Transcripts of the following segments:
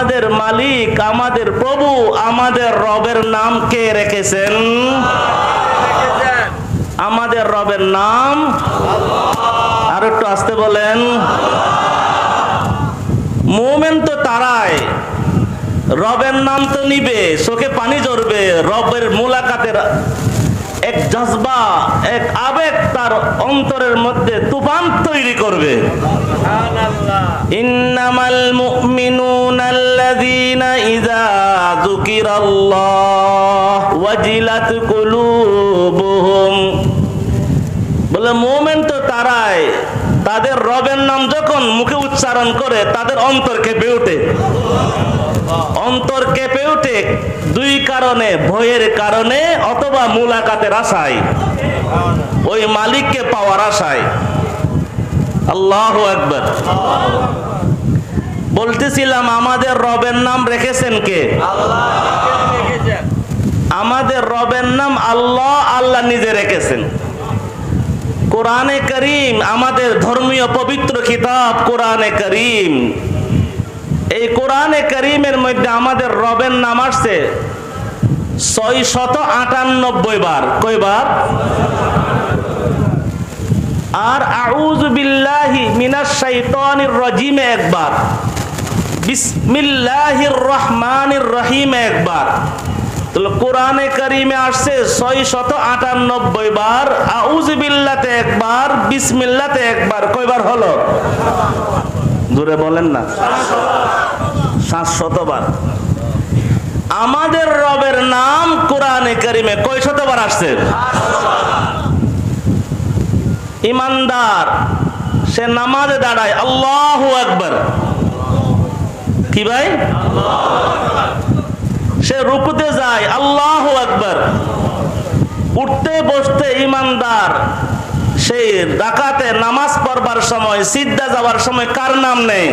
আমাদের মালিক, আমাদের প্রভু, আমাদের রবের নাম কে রেখেছেন? আমাদের রবের নাম? আর একটু আসতে বলেন। মোমেন তো তারাই। রবের নাম তো নিবে, চোখে পানি ঝরবে, রবের মুলাকাতের এক জজবা এক আবেগ তার অন্তরের মধ্যে তুফান তৈরি করবে। ইন্নামাল মুমিনুনা আল্লাযীনা ইযা যুকিরাল্লাহ ওয়াজিলাত কুলুবুহুম। বলে মোমেন্ট তো তারাই। তাদের রবের নাম যখন মুখে উচ্চারণ করে, তাদের অন্তর কেঁপে ওঠে অন্তর কেঁপে ওঠে দুই কারণে, ভয়ের কারণে অথবা মুলাকাতের আশায়। ওই মালিককে পাওয়ার আশায়। আল্লাহ একবার বলতেছিলাম, আমাদের রবের নাম রেখেছেন কে? আমাদের রবের নাম আল্লাহ আল্লাহ নিজে রেখেছেন। কোরআনে করিম, আমাদের ধর্মীয় পবিত্র কিতাব কোরআনে করিম। এই কোরআনে করিমের মধ্যে আমাদের রবের নাম আসছে ছয় শত আটানব্বই বার। কয়বার আর আউজ বিল্লাহি মিনাশ শাইতানির রাজিমে একবার। বিসমিল্লাহির রহমানির রহিমে একবার। তাহলে কোরআনে করিমে আসছে ছয় শত আটানব্বই বার আউজবিল্লাতে একবার, বিসমিল্লাতে একবার, কয়বার হলো? দূরে বলেন না। সাত বার। আমাদের রবের নাম কোরআনে কারিমে কয় শতবার আসছে? ইমানদার, সে নামাজে দাঁড়ায়, আল্লাহু আকবার। কি ভাই? সে রুকুতে যায়, আল্লাহ আকবার। উঠতে বসতে ইমানদার, সেই ডাকাতে নামাজ পড়বার সময় সিদ্ধা যাওয়ার সময় কার নাম নেই?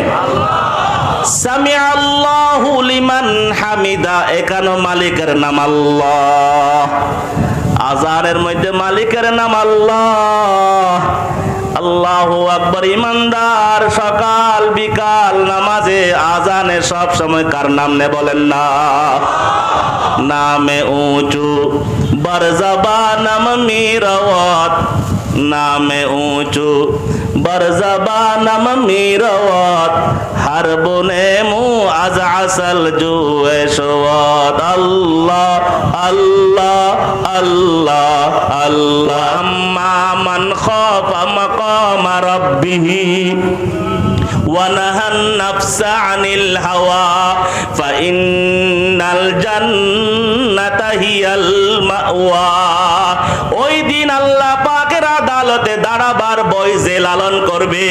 আজানের মধ্যে মালিকের নাম আল্লাহ। আল্লাহু আকবর, ইমানদার, সকাল, বিকাল, নামাজে আজানে সব সময় কার নাম নে বলেন না। নামে উঁচু বরজবা নাম মিরওয়াত নামে উঁচু বরজবা নাম মিরওয়াত হর বনে মু আজ আসল জুয়ে আল্লাহ আল্লাহ আল্লাহ আল্লাহ। من خاف مقام ربه ونهى النفس عن الهوى فإن الجنة هي المأوى. আদালতে দাঁড়াবার ভয় যে লালন করবে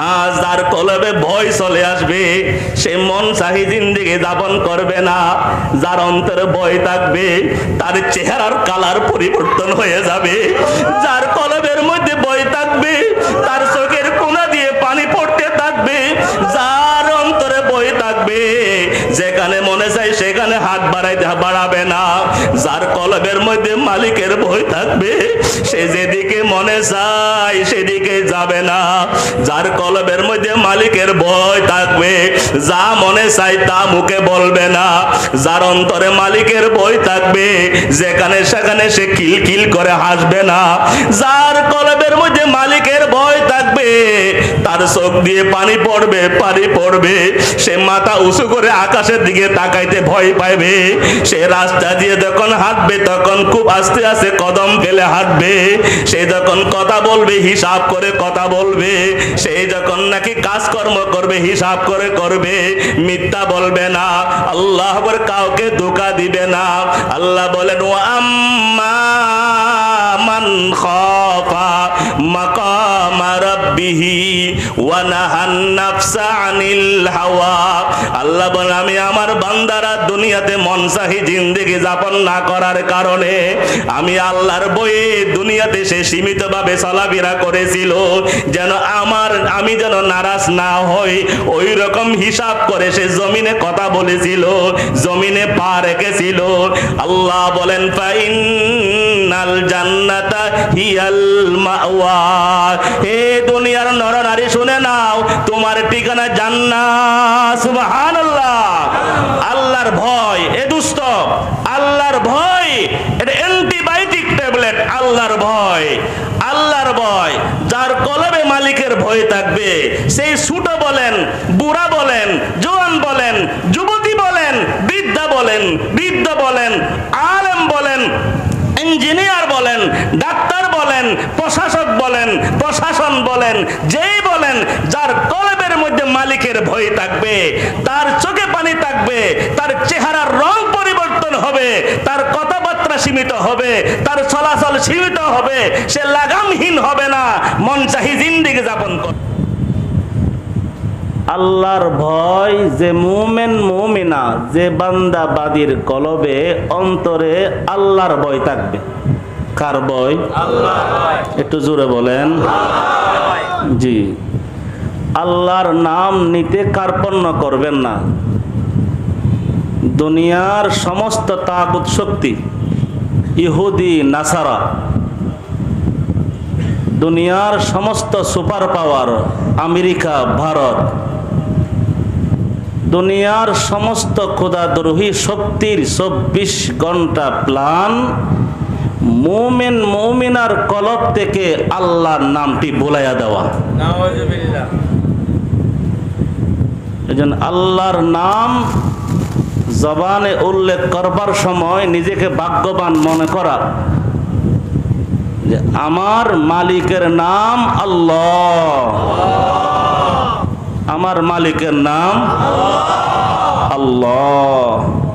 হাজার কলবে ভয় চলে আসবে। সে মন চাহি জিন্দিগি যাপন করবে না, যার অন্তরে ভয় থাকবে, তার চেহারার কালার পরিবর্তন হয়ে যাবে। যার কলবের মধ্যে ভয় থাকবে, তার চোখের কোনা দিয়ে পানি পড়তে থাকবে, যার অন্তরে বই থাকবে, যেখানে মনে চাই সেখানে হাত বাড়াই বাড়াবে না। যার কলবের মধ্যে মালিকের ভয় থাকবে। সে যেদিকে মনে চায় সেদিকে যাবে না। যার কলবের মধ্যে মালিকের ভয় থাকবে, যা মনে চাই তা মুখে বলবে না। যার অন্তরে মালিকের ভয় থাকবে, যেখানে সেখানে সে কিল কিল করে হাসবে না। যার কলবের মধ্যে মালিকের ভয় তার চোখ দিয়ে পানি পড়বে পানি পড়বে। সে মাথা উঁচু করে আকাশের দিকে তাকাইতে ভয় পাইবে। সে রাস্তা দিয়ে যখন হাঁটবে, তখন খুব আস্তে আস্তে কদম ফেলে হাঁটবে। সে যখন কথা বলবে, হিসাব করে কথা বলবে। সে যখন নাকি কাজকর্ম করবে, হিসাব করে করবে। মিথ্যা বলবে না। আল্লাহ কাউকে ধোকা দিবে না। আল্লাহ বলেন ও আম্মা মান খাফা মাকাম। রাব্বিহি ওয়া নাহান নাফসা আনিল হাওয়া। আল্লাহ বলে আমি আমার বান্দারা দুনিয়াতে মনসাহি জিন্দেগি যাপন না করার কারণে আমি আল্লাহর বয়ে দুনিয়াতে সে সীমিতভাবে চলাফেরা করেছিল, যেন আমার, আমি যেন নারাজ না হই। ওই রকম হিসাব করে সে জমিনে কথা বলেছিল, জমিনে পা রেখেছিল। আল্লাহ বলেন ফাইনাল জান্নাতা হিয়াল মাওয়া। হে দুনিয়ার নরনারী, শুনে নাও, তোমার ঠিকানা জান্নাত। সুবহানাল্লাহ। আল্লাহর ভয়, এ দুস্থ আল্লাহর ভয়, এটা অ্যান্টিবায়োটিক ট্যাবলেট আল্লাহর ভয়। আল্লাহর ভয়, যার কলবে মালিকের ভয় থাকবে। সেই ছোট বলেন, বুড়া বলেন জোয়ান বলেন যুবতী বলেন বৃদ্ধা বলেন বৃদ্ধ বলেন আলেম বলেন ইঞ্জিনিয়ার বলেন ডাক্তার বলেন প্রশাসক বলেন প্রশাসন বলেন, যেই বলেন, যার কলবের মধ্যে মালিকের ভয় থাকবে, তার চোখে পানি থাকবে, তার চেহারার রং পরিবর্তন হবে, তার কথাবার্তা সীমিত হবে, তার চলাচল সীমিত হবে, সে লাগামহীন হবে না, মন চাহি জিন্দিগি যাপন করবে আল্লাহর ভয় যে মুমেন মুমিনা, যে বান্দাবাদীর কলবে, অন্তরে আল্লাহর ভয় থাকবে। কার ভয় একটু জোরে বলেন। জি। আল্লাহর নাম নিতে কার্পণ্য করবেন না। দুনিয়ার সমস্ত তাগুত শক্তি, ইহুদি, নাসারা, দুনিয়ার সমস্ত সুপার পাওয়ার, আমেরিকা, ভারত, দুনিয়ার সমস্ত খোদাদ্রোহী শক্তির চব্বিশ ঘণ্টা প্লান মুমিন মুমিনার কলব থেকে আল্লাহর নামটি বোলাইয়া দেওয়া। এজন্য আল্লাহর নাম জবানে উল্লেখ করবার সময় নিজেকে ভাগ্যবান মনে করা। যে আমার মালিকের নাম আল্লাহ। আমার মালিকের নাম আল্লাহ।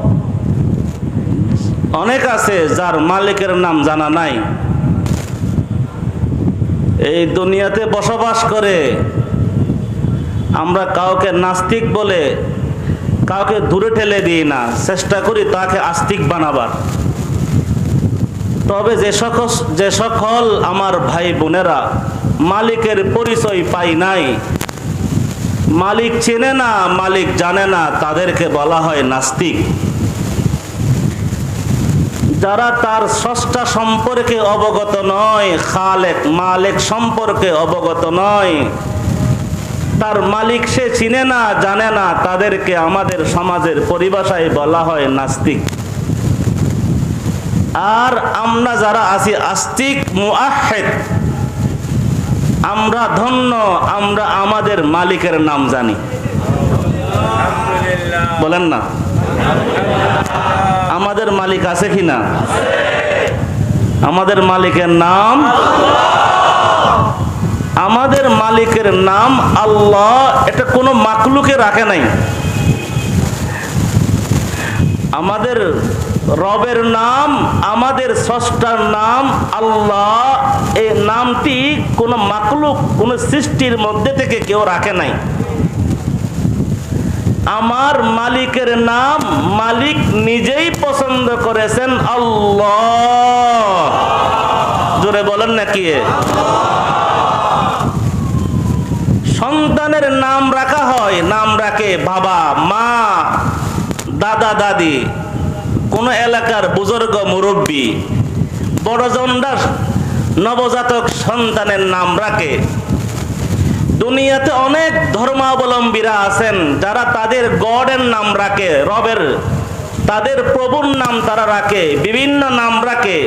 অনেক আছে যার মালিকের নাম জানা নাই। এই দুনিয়াতে বসবাস করে। আমরা কাউকে নাস্তিক বলে কাউকে দূরে ঠেলে দিই না। চেষ্টা করি তাকে আস্তিক বানাবার। তবে যে সকল যে সকল আমার ভাই বোনেরা মালিকের পরিচয় পাই নাই, মালিক চেনে না, মালিক জানে না, তাদেরকে বলা হয় নাস্তিক। যারা তার স্রষ্টা সম্পর্কে অবগত নয়, খালেক মালেক সম্পর্কে অবগত নয়, তার মালিক সে চিনে না, জানে না, তাদেরকে আমাদের সমাজের পরিভাষায় বলা হয় নাস্তিক। আর আমরা যারা আছি আস্তিক মুআহেদ আমরা ধন্য, আমরা আমাদের মালিকের নাম জানি। বলেন না। আমাদের মালিক আছে কি না আমাদের মালিকের নাম আমাদের মালিকের নাম আল্লাহ, এটা কোনো মাকলুকে রাখে নাই। আমাদের রবের নাম, আমাদের স্রষ্টার নাম আল্লাহ, এই নামটি কোনো মাকলুক কোনো সৃষ্টির মধ্যে থেকে কেউ রাখে নাই। আমার মালিকের নাম মালিক নিজেই পছন্দ করেছেন আল্লাহ। জোরে বলেন নাকি সন্তানের নাম রাখা হয়, নাম রাখে বাবা, মা, দাদা, দাদি। কোন এলাকার বুজুর্গ, মুরব্বী, বড়জনরা নবজাতক সন্তানের নাম রাখে। দুনিয়াতে অনেক ধর্মাবলম্বীরা আছেন, যারা তাদের গডের নাম রাখে, রবের, তাদের প্রভুর নাম তারা রাখে, বিভিন্ন নাম রাখে।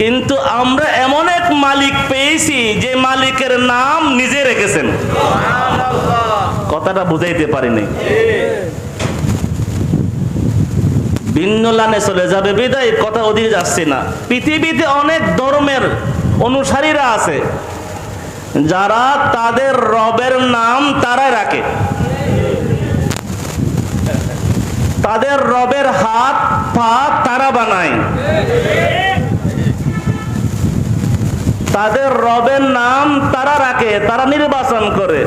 কিন্তু আমরা এমন এক মালিক পেয়েছি, যে মালিকের নাম নিজে রেখেছেন। কথাটা বুঝাইতে পারিনি। ভিন্ন লানে চলে যাবে, বিদায়, কথা ওদিকে যাচ্ছে না। পৃথিবীতে অনেক ধর্মের অনুসারীরা আছে। যারা তাদের রবের নাম তারাই রাখে। তাদের রবের হাত, পা তারা বানায়। তাদের রবের নাম তারা রাখে, তারা নির্বাচন করে।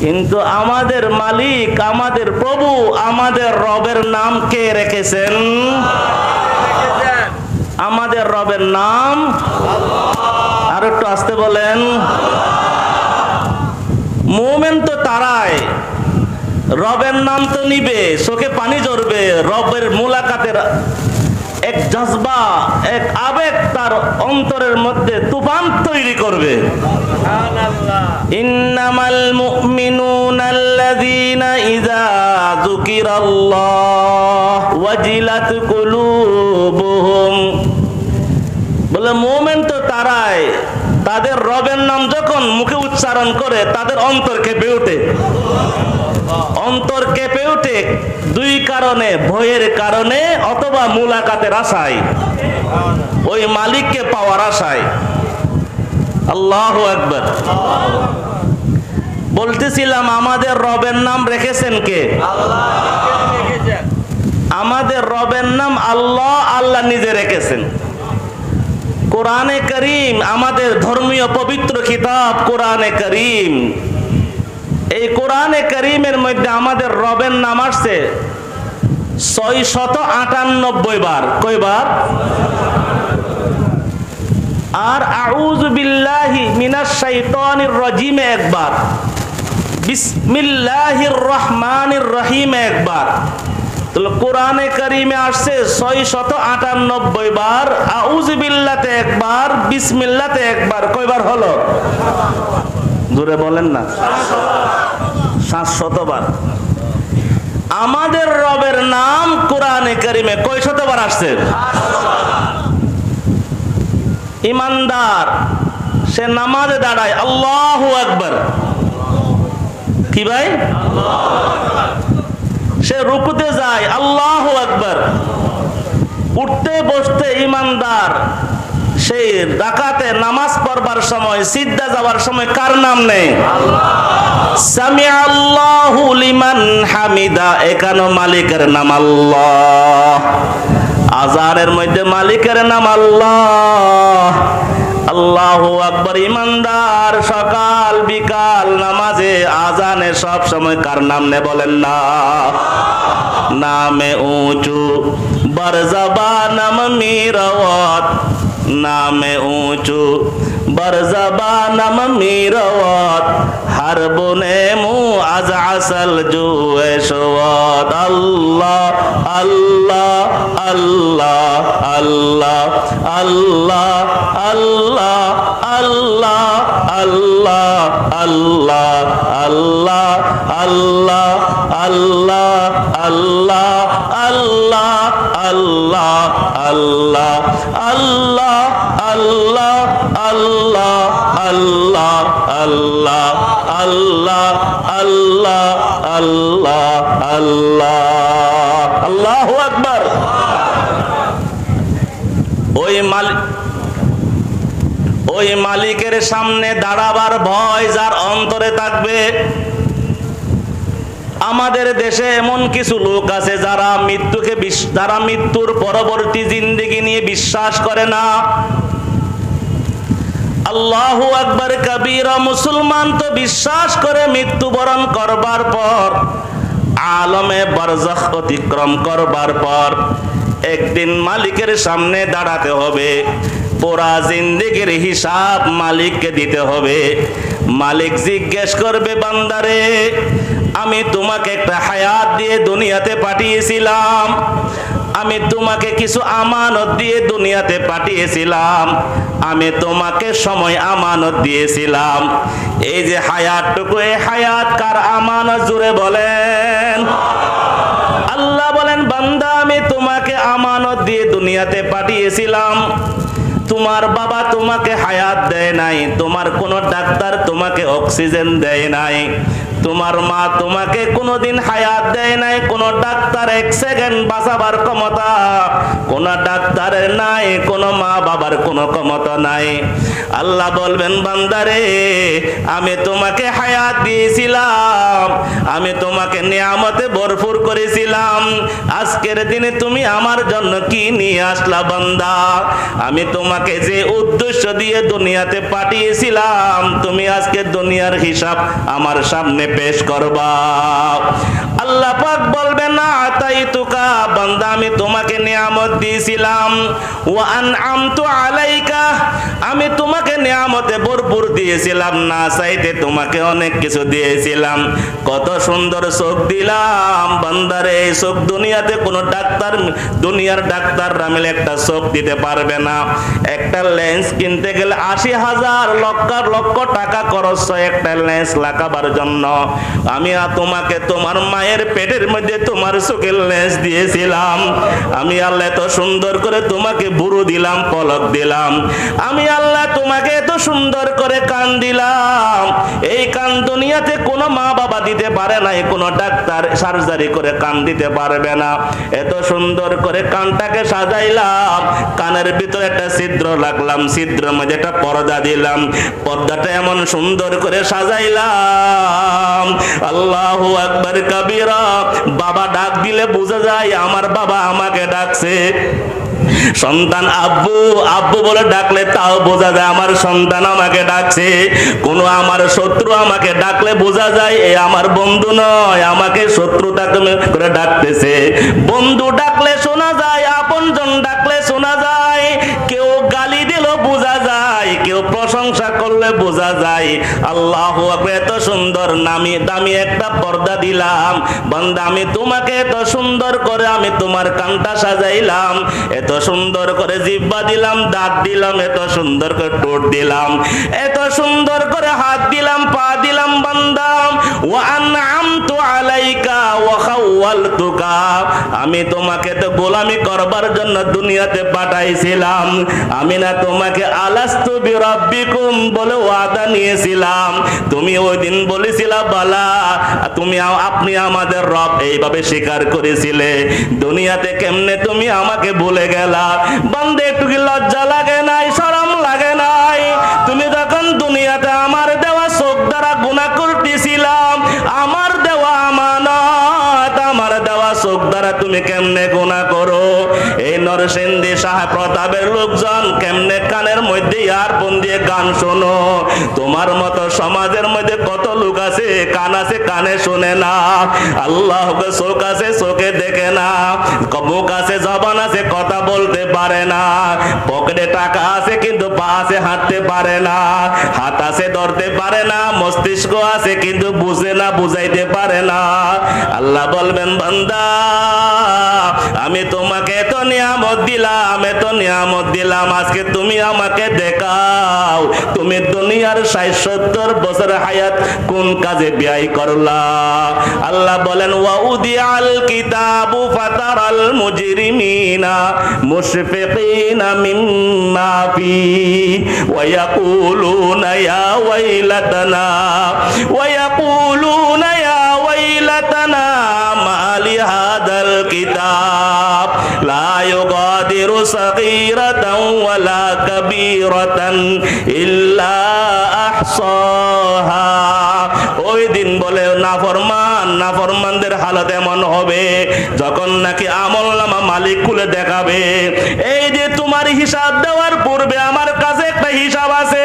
কিন্তু আমাদের মালিক, আমাদের প্রভু, আমাদের রবের নাম কে রেখেছেন? আমাদের রবের নাম। আর একটু আসতে বলেন। মোমেন তো তারাই। রবের নাম তো নিবে, চোখে পানি জড়বে রবের মোলাকাতের এক জজবা, এক আবেগ তার অন্তরের মধ্যে তুফান তৈরি করবে। ইন্নামাল মুমিনুন আল্লাযীনা ইযা যুকিরাল্লাহ ওয়াজিলাত তাদের রবের নাম যখন মুখে উচ্চারণ করে, তাদের অন্তর কেঁপে ওঠে। অন্তর কেঁপে ওঠে দুই কারণে, ভয়ের কারণে অথবা মুলাকাতের আশায়। ওই মালিককে পাওয়ার আশায়। আল্লাহ একবার বলতেছিলাম, আমাদের রবের নাম রেখেছেন কে? আমাদের রবের নাম আল্লাহ আল্লাহ নিজে রেখেছেন। কোরআনে করিম, আমাদের ধর্মীয় পবিত্র কিতাব কোরআনে করিম। এই কোরআনে করিমের মধ্যে আমাদের রবের নাম আসছে ছয় শত আটানব্বই বার। কয়বার? আর আউজ বিল্লাহি মিনাশ শাইতানির রাজিমে একবার। বিসমিল্লাহির রহমানির রহিমে একবার। তাহলে কোরআনে কারিমে আসছে ছয় শত আটানব্বই বার আউজ বিল্লাতে একবার, বিসমিল্লাতে একবার। কয়বার হলো? দূরে বলেন না। সাত শতবার আমাদের রবের নাম কোরআনে কারিমে কয় শতবার আসছে? ইমানদার, সে নামাজে দাঁড়ায়, আল্লাহ আকবার। কি ভাই? সে রুকুতে যায়, আল্লাহ আকবার। উঠতে বসতে ইমানদার সেই ডাকাতে নামাজ পড়বার সময় সিদ্ধা যাওয়ার সময় কার নাম নেই? হামিদা এখানে মালিকের নাম আল্লাহ। আজানের মধ্যে মালিকের নাম আল্লাহ। আল্লাহ আকবর, ইমানদার, সকাল বিকাল নামাজে আজানে সব সময় কার নাম নে বলেন না? নামে উঁচু বরজবা নাম মিরওয়াত। নামে উঁচু বরজবা নাম মিরওয়াত। হর বনে মু আজ আসল জুয়ে সোয়াত আল্লাহ আল্লাহ আল্লাহ আল্লাহ আল্লাহ আল্লাহ। আল্লাহ আল্লাহ আল্লাহ আল্লাহ আল্লাহ আল্লাহ আল্লাহ আল্লাহ আল্লাহ আল্লাহ আল্লাহ আল্লাহ আল্লাহ আল্লাহ আল্লাহ আল্লাহ আল্লাহ আল্লাহ আল্লাহ আল্লাহু আকবার ওই মালিক ওই মালিকের সামনে দাঁড়াবার ভয় যার অন্তরে থাকবে। আমাদের দেশে এমন কিছু লোক আছে যারা মৃত্যুকে যারা মৃত্যুর পরবর্তী জিন্দিগি নিয়ে বিশ্বাস করে না। আল্লাহু আকবার কবিরা মুসলমান তো বিশ্বাস করে মৃত্যুবরণ করবার পর, আলমে বরজখ অতিক্রম করবার পর, একদিন মালিকের সামনে দাঁড়াতে হবে। পুরা জিন্দিগির হিসাব মালিককে দিতে হবে। মালিক জিজ্ঞেস করবে, বান্দারে, আমি তোমাকে একটা হায়াত দিয়ে দুনিয়াতে পাঠিয়েছিলাম। আমি তোমাকে কিছু আমানত দিয়ে দুনিয়াতে পাঠিয়েছিলাম। আমি তোমাকে সময় আমানত দিয়েছিলাম। এই যে হায়াতটুকু, এই হায়াত কার আমানত জুড়ে বলেন? আল্লাহ বলেন, বান্দা, আমি তোমাকে আমানত দিয়ে দুনিয়াতে পাঠিয়েছিলাম। তোমার বাবা তোমাকে হায়াত দেয় নাই তোমার কোনো ডাক্তার তোমাকে অক্সিজেন দেয় নাই। তোমার মা তোমাকে কোনোদিন হায়াত দেয় নাই, কোন ডাক্তার এক সেকেন্ড বাঁচাবার ক্ষমতা। কোনো ডাক্তারের নাই, কোন মা বাবার কোনো ক্ষমতা নাই। আল্লাহ বলবেন, বান্দারে, আমি তোমাকে হায়াত দিয়েছিলাম, আমি তোমাকে নিয়ামতে ভরপুর করেছিলাম। আজকের দিনে তুমি আমার জন্য কি নিয়ে আসলা বান্দা? আমি তোমাকে যে উদ্দেশ্য দিয়ে দুনিয়াতে পাঠিয়েছিলাম, তুমি আজকে দুনিয়ার হিসাব আমার সামনে পেশ করবা। আল্লাহ পাক বলবেন না তুকা আমি তোমাকে নিয়ামত দিয়েছিলাম। ওয়া আনআমতু আলাইকা, আমি তোমাকে নিয়ামতে ভরপুর দিয়েছিলাম। না, চাইতে তোমাকে অনেক কিছু দিয়েছিলাম। কত সুন্দর চোখ দিলাম, বান্দারে, এই চোখ দুনিয়াতে কোনো ডাক্তার, দুনিয়ার ডাক্তাররা মিলে একটা চোখ দিতে পারবে না। একটা লেন্স কিনতে গেলে আশি হাজার, লক্ষ লক্ষ টাকা খরচ হয় একটা লেন্স লাগাবার জন্য। আমি তোমাকে তোমার মায়ের পেটের মধ্যে তোমার চোখের লেন্স দিয়েছিলাম। আমি আল্লাহ এত সুন্দর করে তোমাকে বুড়ো দিলাম, পলক দিলাম। আমি আল্লাহ তোমাকে এত সুন্দর করে কান দিলাম। এই কান দুনিয়াতে কোনো মা বাবা দিতে পারে নাই, কোনো ডাক্তার সার্জারি করে কান দিতে পারবে না। এত সুন্দর করে কানটাকে সাজাইলাম, কানের ভিতরে একটা ছিদ্র লাগলাম ছিদ্রের মধ্যে একটা পর্দা দিলাম, পর্দাটা এমন সুন্দর করে সাজাইলাম। আল্লাহু আকবার, কাবীরা বাবা ডাক দিলে বোঝা যায় আমার বাবা আমাকে ডাকছে। সন্তান আব্বু আব্বু বলে ডাকলে তাও বোঝা যায় আমার সন্তান আমাকে ডাকছে। কোনো আমার শত্রু আমাকে ডাকলে বোঝা যায় এ আমার বন্ধু নয়, আমাকে শত্রু ডাকতেছে। বন্ধু ডাকলে শোনা যায় আপনজন করলে বোঝা যায়? আল্লাহ এত সুন্দর নামি দামি একটা পর্দা দিলাম। বান্দা, আমি তোমাকে এত সুন্দর করে আমি তোমার কানটা সাজাইলাম। এত সুন্দর করে জিব্বা দিলাম, দাঁত দিলাম, এত সুন্দর করে টোট দিলাম। এত সুন্দর করে হাত দিলাম, পা দিলাম বান্দাম আমি তোমাকে তো গোলামি করবার জন্য দুনিয়াতে পাঠাইছিলাম। আমি না তোমাকে আলাস্তু বিরাব্বিকুম বলে ওয়াদা নিয়েছিলাম। তুমি ওই দিন বলেছিলা, বালা তুমি আপনি আমাদের রব। এইভাবে স্বীকার করেছিলে। দুনিয়াতে কেমনে তুমি আমাকে ভুলে গেলা? বান্দে, একটু কি লজ্জা লাগে? গান শোনো। তোমার মতো সমাজের মধ্যে কত লোক আছে, কান আছে, কানে শুনে না। আল্লাহ চোখ আছে চোখে দেখে না। মুখ আছে, জবান আছে, কথা বলতে পারে না। পকেটে টাকা আছে, কিন্তু পা আছে, হাঁটতে পারে না। হাত আছে, ধরতে পারে না। মস্তিষ্ক আছে, কিন্তু বুঝে না, বুঝাইতে পারে না। আল্লাহ বলবেন, বান্দা আমি তোমাকে এত নিয়ামত দিলাম এত নিয়ামত দিলাম, আজকে তুমি আমাকে দেখাও। তুমি দুনিয়ার ষাট সত্তর বছর হায়াত কোন কাজে ব্যয় করলা? আল্লাহ বলেন ওয়াউদি আল কিতাবু ফাতারাল মুজরিমিনা মুশফিকিনা মিম্মা ফি ওয়ায়াকুলুনা ইয়া ওয়াইলাতানা ওয়ায়াকুলুনা ইয়া কিতাব লা ইউগাদিরু সাগীরাতান ওয়ালা কাবীরাতান ইল্লা আহসাহা ওই দিন বলে, নাফরমান, নাফরমানদের হালত এমন হবে যখন নাকি আমল নামা মালিক খুলে দেখাবে। এই যে তোমার হিসাব দেওয়ার পূর্বে আমার কাছে একটা হিসাব আছে।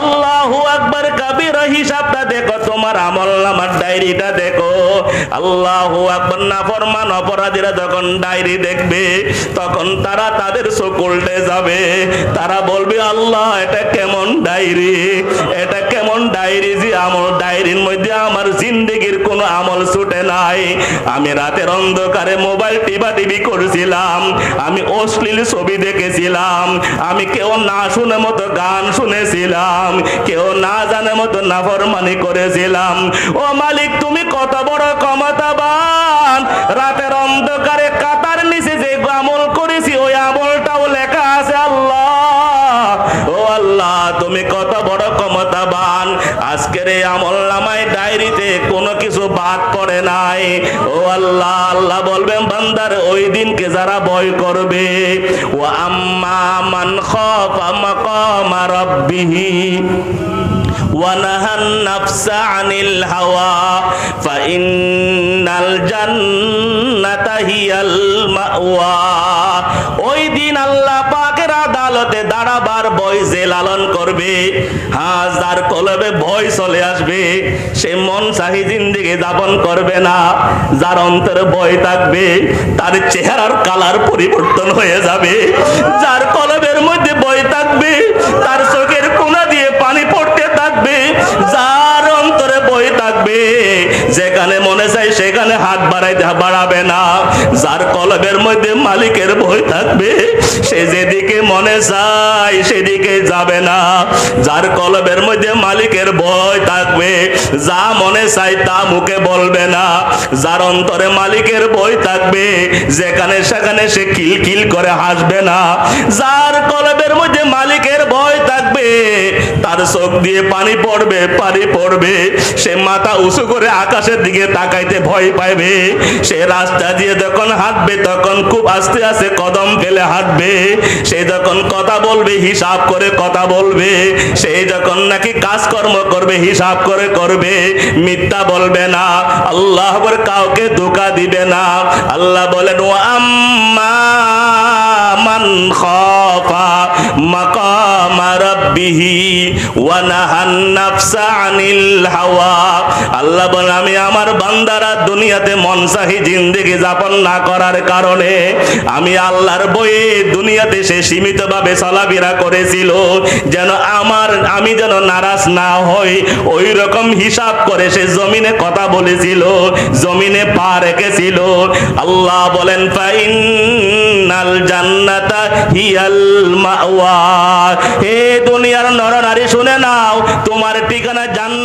আল্লাহু আকবার কাবির হিসাবটা দেখো তোমার আমল নামার ডায়েরিটা দেখো। আল্লাহু আকবার নাফরমান অপরাধীরা যখন ডায়েরি দেখবে, তখন তারা তাদের উল্টে যাবে। তারা বলবে, আল্লাহ, এটা কেমন ডায়েরি? এটা কেমন ডায়েরি যে আমল, ডায়েরির মধ্যে আমার জিন্দগির কোনো আমল ছুটে নাই। আমি রাতের অন্ধকারে মোবাইল টিপা টিভি করেছিলাম, আমি অশ্লীল ছবি দেখেছিলাম, আমি কেউ না শুনে মতো গান শুনেছিলাম, কেউ না জানে মতো নাফরমানি করেছিলাম ও মালিক, তুমি কত বড় ক্ষমতাবান। রাতের অন্ধকারে কাতার নিচে যে আমল করেছি, ওই আমলটাও লেখা আছে আল্লাহ। ও আল্লাহ, তুমি কত বড় ক্ষমতাবান। আজকের এই আমল নামায় ডায়েরিতে কোনো কিছু বাদ পড়ে নাই। ও আল্লাহ আল্লাহ বলবেন, বান্দার ওই দিনকে যারা ভয় করবে ও আম্মা মান খাফা মাকামা রাব্বিহি। ونهى النفس عن الهوى فإن الجنة هي المأوى ওই দিন আল্লাহ পাকের আদালত আদালতে দাঁড়াবার ভয় যে লালন করবে হ্যাঁ যার কলবে ভয় চলে আসবে সে মন চাহি জিন্দিগি যাপন করবে না যার অন্তরে ভয় থাকবে তার চেহারার কালার পরিবর্তন হয়ে যাবে যার কলবের সেখানে হাত বাড়াইতে বাড়াবে না। যার কলবের মধ্যে মালিকের বই থাকবে, সে যেদিকে মনে চাই সেদিকে যাবে না। যার কলবের মধ্যে মালিকের ভয় থাকবে, যা মনে চাই তা মুখে বলবে না। যার অন্তরে মালিকের বই থাকবে, যেখানে সেখানে সে কিলকিল করে হাসবে না। যার কলবের মধ্যে মালিকের ভয় তার চোখ দিয়ে পানি পড়বে পানি পড়বে। সে মাথা উঁচু করে আকাশের দিকে তাকাইতে ভয় পাইবে। সে রাস্তা দিয়ে যখন হাঁটবে, তখন খুব আস্তে আস্তে কদম ফেলে হাঁটবে। সে যখন কথা বলবে, হিসাব করে কথা বলবে। সে যখন নাকি কাজকর্ম করবে, হিসাব করে করবে। মিথ্যা বলবে না। আল্লাহ কাউকে ধোকা দিবে না। আল্লাহ বলেন ও আম্মা মান খাফা মাকাম রাব্বিহি ওয়া নাফসা আনিল হাওয়া। আল্লাহ বলেন, আমি আমার বান্দারা দুনিয়াতে মনসাহি জিন্দেগি যাপন না করার কারণে আমি আল্লাহর বয়ে দুনিয়াতে সে সীমিতভাবে চলাফেরা করেছিল, যেন আমার, আমি যেন নারাজ না হই। ওই রকম হিসাব করে সে জমিনে কথা বলেছিল, জমিনে পা রেখেছিল। আল্লাহ বলেন ফাইনাল জান্নাতা হিয়াল মাওয়া। হে দুনিয়ার নরনারী শুনে নাও তোমার ঠিকানা জান্নাত